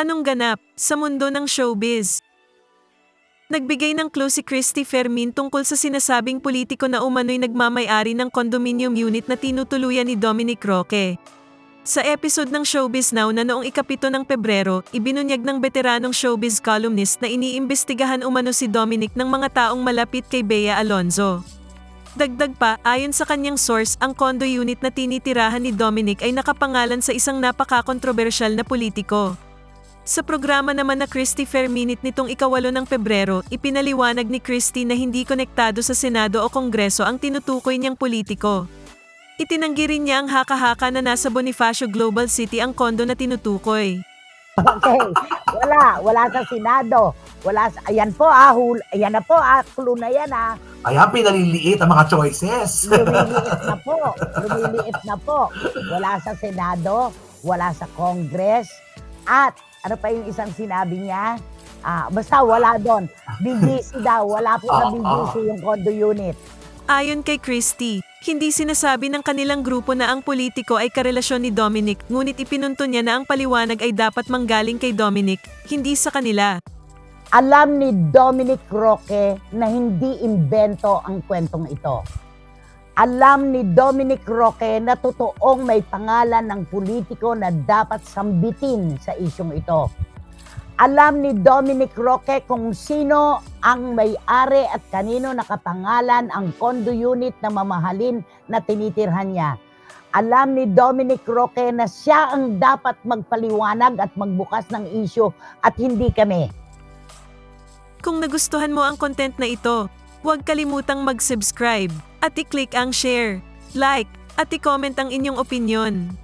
Anong ganap sa mundo ng showbiz? Nagbigay ng clue si Christy Fermin tungkol sa sinasabing politiko na umano'y nagmamayari ng condominium unit na tinutuluyan ni Dominic Roque. Sa episode ng Showbiz Now na noong ikapito ng Pebrero, ibinunyag ng veteranong showbiz columnist na iniimbestigahan umano si Dominic ng mga taong malapit kay Bea Alonzo. Dagdag pa, ayon sa kanyang source, ang condo unit na tinitirahan ni Dominic ay nakapangalan sa isang napaka-kontrobersyal na politiko. Sa programa naman na Christy Fair Minute nitong ikawalo ng Pebrero, ipinaliwanag ni Christy na hindi konektado sa Senado o Kongreso ang tinutukoy niyang politiko. Itinanggi rin niya ang haka-haka na nasa Bonifacio Global City ang kondo na tinutukoy. Okay. Wala. Wala sa Senado. Wala sa... Ayan po ah. Hul, ayan na po ah. Clue na yan ah. Ayan, pinaliliit ang mga choices. Lumiliit na po. Lumiliit na po. Wala sa Senado. Wala sa Congress. At ano pa yung isang sinabi niya? Ah, basta wala doon. BGC daw. Wala po sa BGC yung condo unit. Ayon kay Christie, hindi sinasabi ng kanilang grupo na ang politiko ay karelasyon ni Dominic, ngunit ipinunto niya na ang paliwanag ay dapat manggaling kay Dominic, hindi sa kanila. Alam ni Dominic Roque na hindi imbento ang kwentong ito. Alam ni Dominic Roque na totoong may pangalan ng politiko na dapat sambitin sa isyong ito. Alam ni Dominic Roque kung sino ang may-ari at kanino nakapangalan ang condo unit na mamahalin na tinitirhan niya. Alam ni Dominic Roque na siya ang dapat magpaliwanag at magbukas ng isyo at hindi kami. Kung nagustuhan mo ang content na ito, huwag kalimutang mag-subscribe at i-click ang share, like, at i-comment ang inyong opinion.